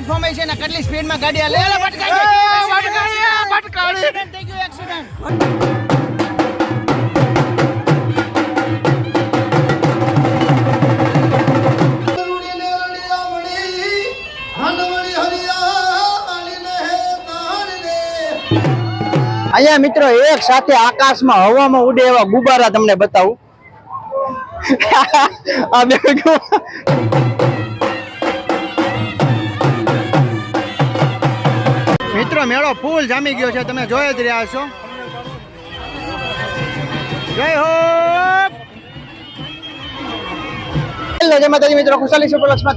Platform છે ને કેટલી સ્પીડમાં ગાડી હાલે? લે ભટકાઈ ભટકાઈ એક્સિડન્ટ થઈ ગયું એક્સિડન્ટ અહીંયા મિત્રો એક સાથે આકાશમાં હવામાં ઉડે એવા ગુબારા તમને બતાવું. આ બે મિત્રો મેળો ફૂલ જામી ગયો છે. તમે જોઈ જ રહ્યા છો. જય હો!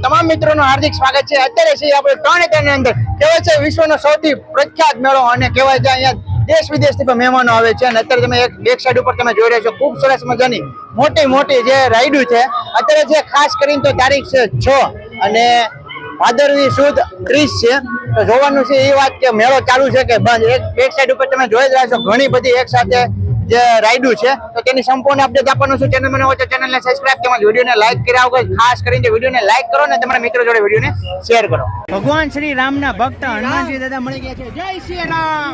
તમામ હાર્દિક સ્વાગત છે. અત્યારે છે આપણે ત્રણ એકરની અંદર કહેવાય છે વિશ્વનો સૌથી પ્રખ્યાત મેળો અને કહેવાય છે અહીંયા દેશ વિદેશથી મહેમાનો આવે છે. અને અત્યારે તમે બેક સાઈડ ઉપર તમે જોઈ રહ્યા છો, ખૂબ સરસ મજાની મોટી મોટી જે રાઈડું છે. અત્યારે જે ખાસ કરીને તો તારીખ છે છ. અને ભાદરવી સુદ ત્રીસ છે. તો જોવાનું છે એ વાત કે મેળો ચાલુ છે કે બંધ? એક એક સાઈડ ઉપર તમે જોઈ જ રહ્યા છો ઘણી બધી એક સાથે જે રાઈડું છે તો તેની સંપૂર્ણ અપડેટ આપવાનું છું. ચેનલ મને હોય તો ચેનલને સબસ્ક્રાઇબ તેમજ વિડીયોને લાઈક કર્યા વગર ખાસ કરીને વિડીયોને લાઈક કરો ને તમારા મિત્રો જોડે વિડીયોને શેર કરો. ભગવાન શ્રી રામના ભક્ત હનુમાનજી દાદા મળી ગયા છે. જય શ્રી રામ.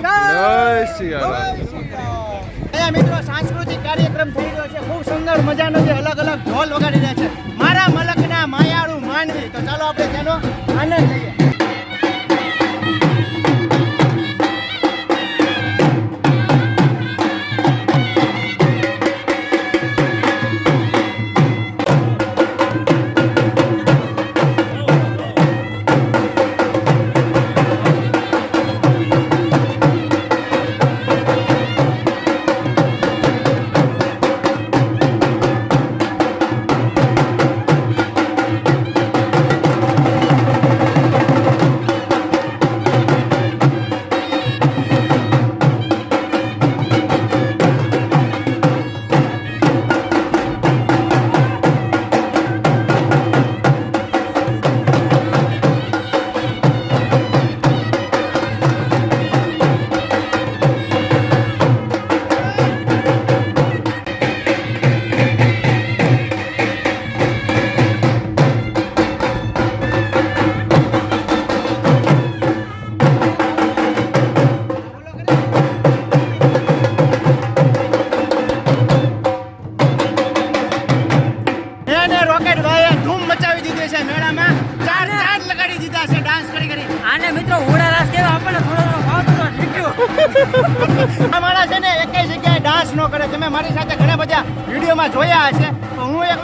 અહીંયા મિત્રો સાંસ્કૃતિક કાર્યક્રમ થઈ રહ્યો છે. ખૂબ સુંદર મજાનો જે અલગ અલગ ઢોલ વગાડી રહ્યા છે. મારા મલકના માયાળુ માનવી તો ચાલો આપણે તેનો આનંદ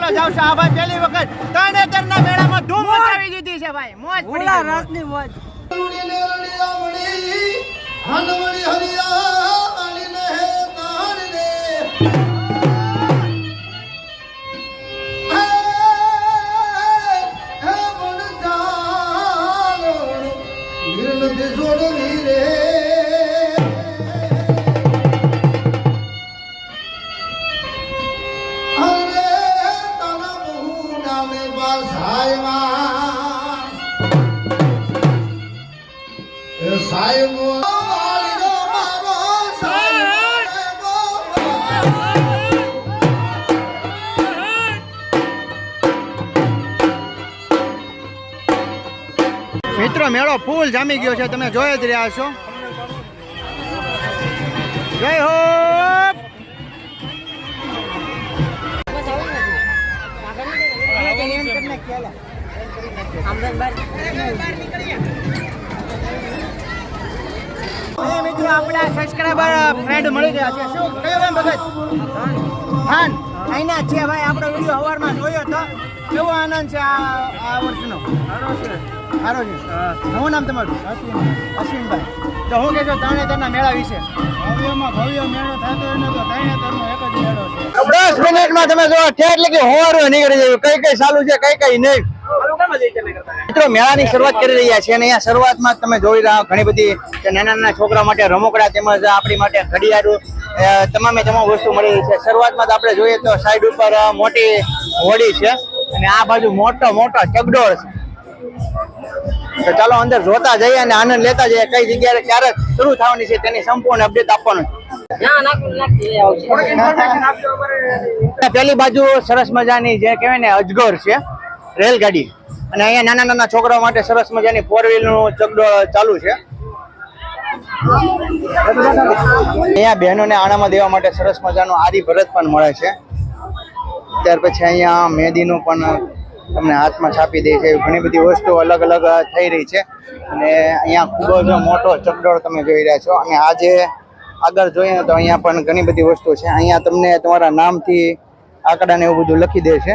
હું એકલો આ ભાઈ પહેલી વખત તરણેતરના મેળામાં ધૂમ મચાવી દીધી છે ભાઈ મોજ પડી ગઈ. રાસની મોજ સાહેબ મિત્રો મેળો ફૂલ જામી ગયો છે. તમે જોઈ જ રહ્યા છો. જય હો! મિત્રો આપણા સબસ્ક્રાઇબર ફ્રેન્ડ મળી ગયા છે. શું? કયો નામ ભગત? ખાન અહીંના છે ભાઈ આપણો વીડિયો અવારમાં જોયો તો. કેવો આનંદ છે આ વર્ષનો? સારો છે. શું નામ તમારું? અશ્વિનભાઈ. તો હું કહેશો તરણેતરના મેળા વિશે. ભવ્યમાં ભવ્ય મેળો થતો એને તો છે દસ મિનિટમાં તમે જો એટલે કે હોવારું નીકળી જાય કઈ કઈ ચાલુ છે, કઈ કઈ નહીં. મિત્રો, મેળાની શરૂઆત કરી રહ્યા છે અને અહીંયા શરૂઆતમાં તમે જોઈ રહ્યા ઘણી બધી નાના નાના છોકરા માટે રમકડા તેમજ આપણી માટે ઘડિયાળું તમામે તમામ વસ્તુ મળી રહી છે. શરૂઆતમાં તો આપણે જોઈએ તો સાઈડ ઉપર મોટી હોડી છે અને આ બાજુ મોટો મોટો ચગડોળ છે. તો ચાલો અંદર જોતા જઈએ અને આનંદ લેતા જઈએ કઈ જગ્યાએ ક્યારે શરૂ થવાની છે તેની સંપૂર્ણ અપડેટ આપવાનું છે. પેલી બાજુ સરસ મજાની જે કહેવાય ને અજગર છે, રેલગાડી. અને અહીંયા નાના નાના છોકરાઓ માટે સરસ મજાની ફોરનું ચકડોળ ચાલુ છે. અહીંયા બહેનોને આણામાં દેવા માટે સરસ મજાનું આદિ ભરત પણ મળે છે. ત્યાર પછી અહીંયા મહેંદીનું પણ તમને હાથમાં છાપી દે છે. ઘણી બધી વસ્તુઓ અલગ અલગ થઈ રહી છે. અને અહીંયા ખૂબ જ મોટો ચકડોળ તમે જોઈ રહ્યા છો. અને આજે આગળ જોઈએ તો અહીંયા પણ ઘણી બધી વસ્તુ છે. અહીંયા તમને તમારા નામથી આંકડા ને એવું બધું લખી દે છે.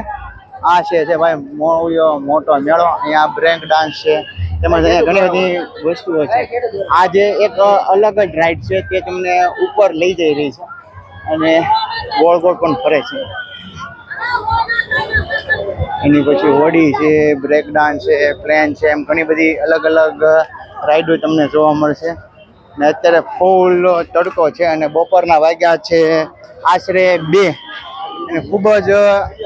આ છે છે ભાઈ મોયો મોટો મેળો. અહીંયા બ્રેક ડાન્સ છે. તેમજ અહીંયા ઘણી બધી વસ્તુઓ છે. આ જે એક અલગ જ રાઈડ છે તે તમને ઉપર લઈ જઈ રહી છે. અને ગોળ ગોળ પણ ફરે છે. એની પછી હોડી છે, બ્રેક ડાન્સ છે, પ્લેન છે, એમ ઘણી બધી અલગ અલગ રાઈડો તમને જોવા મળશે. ને અત્યારે ફૂલ તડકો છે અને બપોરના વાગ્યા છે. આશરે બે. અને ખૂબ જ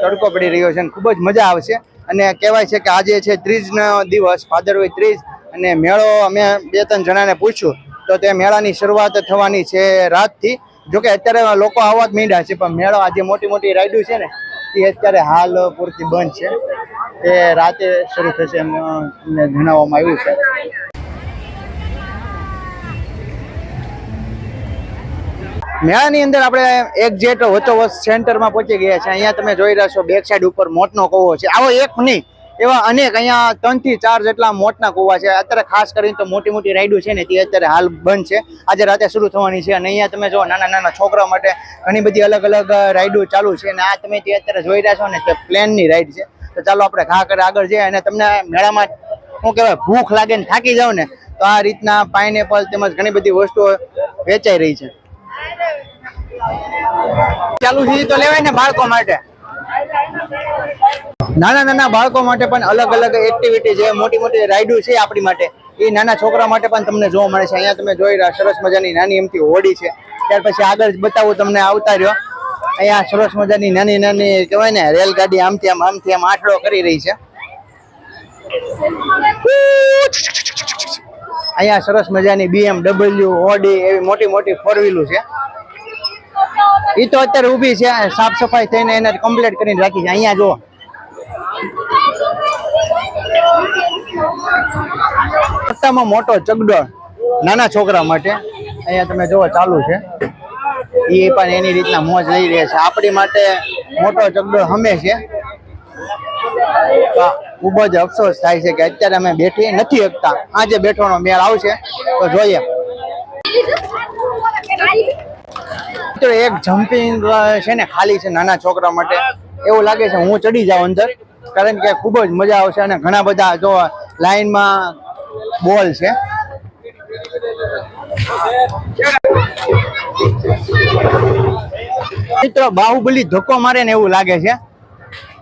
તડકો પડી રહ્યો છે અને ખૂબ જ મજા આવશે. અને કહેવાય છે કે આજે છે ત્રીજનો દિવસ ફાધર હોય ત્રીજ. અને મેળો અમે બે ત્રણ જણાને પૂછ્યું. તો તે મેળાની શરૂઆત થવાની છે રાતથી. જોકે અત્યારે લોકો આવવા જ માંડ્યા છે, પણ મેળો આજે મોટી મોટી રાઈડો છે ને, એ અત્યારે હાલ પૂરતી બંધ છે. તે રાતે શરૂ થશે એમ જણાવવામાં આવ્યું છે. મેળાની અંદર આપણે એક એક્ઝેક્ટ વચ્ચોવચ સેન્ટરમાં પહોંચી ગયા છે. અહીંયા તમે જોઈ રહ્યા છો, બેક સાઈડ ઉપર મોટનો કૂવો છે. આવો એક નહીં, એવા અનેક અહીંયા ત્રણથી ચાર જેટલા મોટના કૂવા છે. અત્યારે ખાસ કરીને તો મોટી મોટી રાઈડો છે ને, તે અત્યારે હાલ બંધ છે. આજે રાતે શરૂ થવાની છે અને અહીંયા તમે જો નાના નાના છોકરા માટે ઘણી બધી અલગ અલગ રાઈડો ચાલુ છે અને આ તમે તે અત્યારે જોઈ રહ્યા છો ને, તે પ્લેનની રાઈડ છે. તો ચાલો આપણે ઘા કરે આગળ જઈએ અને તમને મેળામાં શું કહેવાય, ભૂખ લાગે ને થાકી જાવ ને, તો આ રીતના પાઇનેપલ તેમજ ઘણી બધી વસ્તુઓ વેચાઈ રહી છે. ચાલુ છે તો લેવાય બાળકો માટે. નાના નાના બાળકો માટે પણ અલગ અલગ એક્ટિવિટી છે, મોટી મોટી રાઈડો છે આપણી માટે. એ નાના છોકરા માટે પણ તમને જોવા મળે છે. અહીંયા તમે જોઈ રહ્યા સરસ મજાની નાની એમથી હોડી છે. ત્યાર પછી આગળ બતાવું તમને આવતા રહ્યો. અહીંયા સરસ મજાની નાની નાની કહેવાય ને, રેલગાડી આમથી આમ આમથી આમ આઠડો કરી રહી છે. અહીંયા સરસ મજાની બીએમડબલ્યુ ઓડી એવી મોટી મોટી ફોર વ્હીલું છે. એ તો અત્યારે ઊભી છે સાફ સફાઈ થઈને એને કમ્પ્લીટ કરીને રાખી છે. અહીંયા જો સત્તામાં મોટો ચગડો નાના છોકરા માટે અહીંયા તમે જુઓ ચાલુ છે. એ પણ એની રીતના મોજ લઈ રહ્યા છે. આપણી માટે મોટો ચગડો હમે છે. ખૂબ જ અફસોસ થાય છે કે અત્યારે અમે બેઠી નથી શકતા આજે બેઠવાનો મેળ આવશે, તો જોઈએ. મિત્રો, એક જમ્પિંગ છે ને, ખાલી છે નાના છોકરા માટે. એવું લાગે છે હું ચડી જાઉં અંદર, કારણ કે ખૂબ જ મજા આવશે અને ઘણા બધા જો લાઈનમાં બોલ છે. મિત્રો, બાહુબલી ધક્કો મારે ને એવું લાગે છે.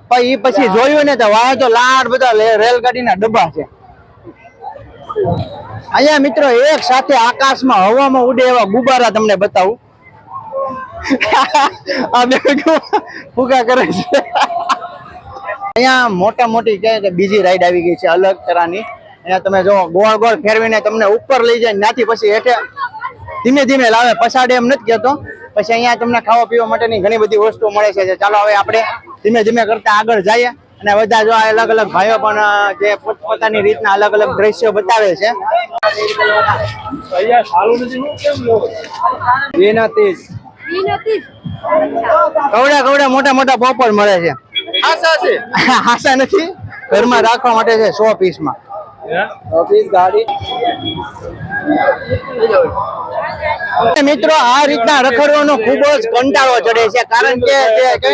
પણ એ પછી જોયું ને તો વાહ તો લાડ બધા રેલગાડીના ડબ્બા છે. અહીંયા મિત્રો, એક સાથે આકાશમાં હવામાં ઉડે એવા ગુબારા તમને બતાવું. બે કરે છે. અહીંયા મોટા મોટી કહે કે બીજી રાઈડ આવી ગઈ છે અલગ તરાની. અહીંયા તમે જો ગોળ ગોળ ફેરવીને તમને ઉપર લઈ જાય ત્યાંથી પછી હેઠે ધીમે ધીમે લાવે. પછાડે એમ નથી કહેતો. પછી અહીંયા તમને ખાવા પીવા માટેની ઘણી બધી વસ્તુઓ મળે છે ચાલો હવે આપણે ધીમે ધીમે કરતા આગળ જઈએ. અને બધા જો અલગ અલગ ભાઈઓ પણ જે પોતપોતાની રીતના અલગ અલગ દ્રશ્યો બતાવે છે. એનાથી કવડા કવડા મોટા મોટા પોપર મળે છે. આશા છે? આશા નથી. ઘરમાં રાખવા માટે છે સો પીસમાં. મિત્રો આ રીતના રખડવાનો ખૂબ જ કંટાળો ચડે છે કારણ કે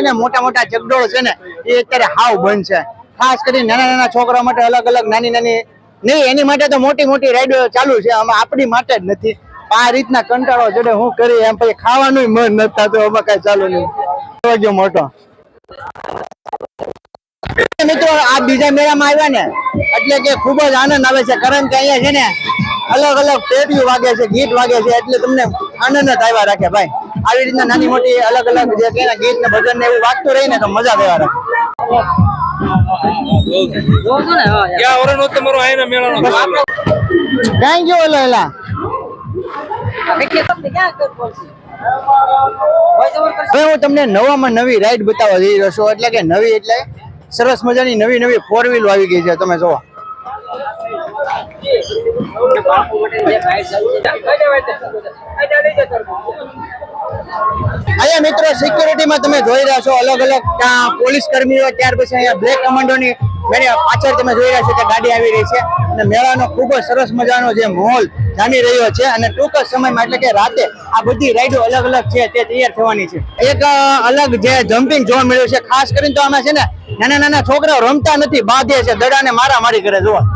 જે મોટા મોટા ચગડોળ છે ને એ અત્યારે હાવ બંધ છે. ખાસ કરી નાના નાના છોકરા માટે અલગ અલગ નાની નાની નહીં એની માટે તો મોટી મોટી રાઈડો ચાલુ છે આમાં આપણી માટે જ નથી. આ રીતના કંટાળો ચડે હું કરી એમ પછી ખાવાનું મન નથી થતું એમાં કઈ ચાલુ નહીં. ગયો મોટો? મિત્રો આ બીજા મેળામાં આવ્યા ને એટલે કે ખૂબ જ આનંદ આવે છે કારણ કે અહીંયા છે ને અલગ અલગ પેટીઓ વાગે છે ગીત વાગે છે એટલે તમને આનંદ જ આવ્યા રાખે ભાઈ. આવી રીતના નાની મોટી અલગ અલગ જે કે ગીત ને ભજન ને એવું વાગતું રહી ને તો મજા થવા રાખે ક્યાં ઓરણો તમારો હવે હું તમને નવામાં નવી રાઈડ બતાવવા જઈ રહ્યો છું. એટલે કે નવી એટલે સરસ મજાની નવી નવી ફોર વ્હીલ આવી ગઈ છે. તમે જોવા. અહીંયા મિત્રો સિક્યુરિટીમાં તમે જોઈ રહ્યા છો અલગ અલગ ત્યાં પોલીસ કર્મીઓ ત્યાર પછી અહીંયા બ્લેક કમાન્ડોની મેરે પાછળ તમે જોઈ રહ્યા છો કે ગાડી આવી રહી છે. અને મેળાનો ખૂબ જ સરસ મજાનો જે માહોલ જામી રહ્યો છે અને ટૂંક જ સમયમાં એટલે કે રાતે આ બધી રાઈડો અલગ અલગ છે તે તૈયાર થવાની છે. એક અલગ જે જમ્પિંગ જોવા મળ્યું છે, ખાસ કરીને તો આમાં છે ને નાના નાના છોકરાઓ રમતા નથી, બાંધે છે, દડાને મારા મારી કરે જોવા.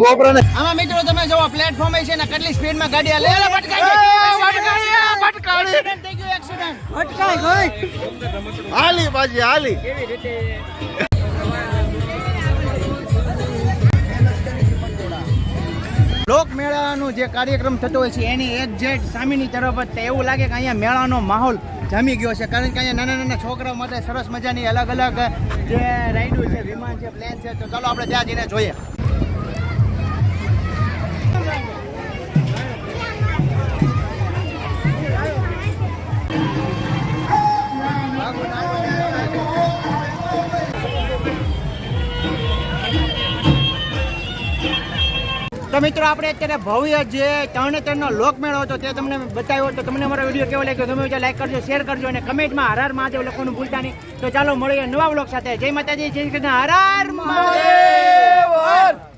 ગોપરો ને આમાં મિત્રો તમે જો પ્લેટફોર્મ છે ને કેટલી સ્પીડમાં ગાડી હાલે. એલા ભટકાઈ ગઈ. થઈ ગયું એક્સિડન્ટ અટકાય ગઈ. હાલી બાજી હાલી. લોક મેળાનું જે કાર્યક્રમ થતો હોય છે એની એક્ઝેક્ટ સામેની તરફ જ એવું લાગે કે અહીંયા મેળાનો માહોલ જામી ગયો છે. કારણ કે અહીંયા નાના નાના છોકરાઓ માટે સરસ મજાની અલગ અલગ જે રાઈડો છે વિમાન છે પ્લેન છે તો ચાલો આપણે ત્યાં જઈને જોઈએ. તો મિત્રો, આપણે અત્યારે ભવ્ય જે તરણેતરનો લોકમેળો હતો તે તમને બતાવ્યો તો તમને અમારો વીડિયો કેવો લાગ્યો તમે લાઈક કરજો શેર કરજો અને કમેન્ટમાં હરાર મહાદેવ લખવાનું ભૂલતા નહીં. તો ચાલો મળીએ નવા બ્લોગ સાથે. જય માતાજી, જય કૃષ્ણ. હરાર મહાદેવ.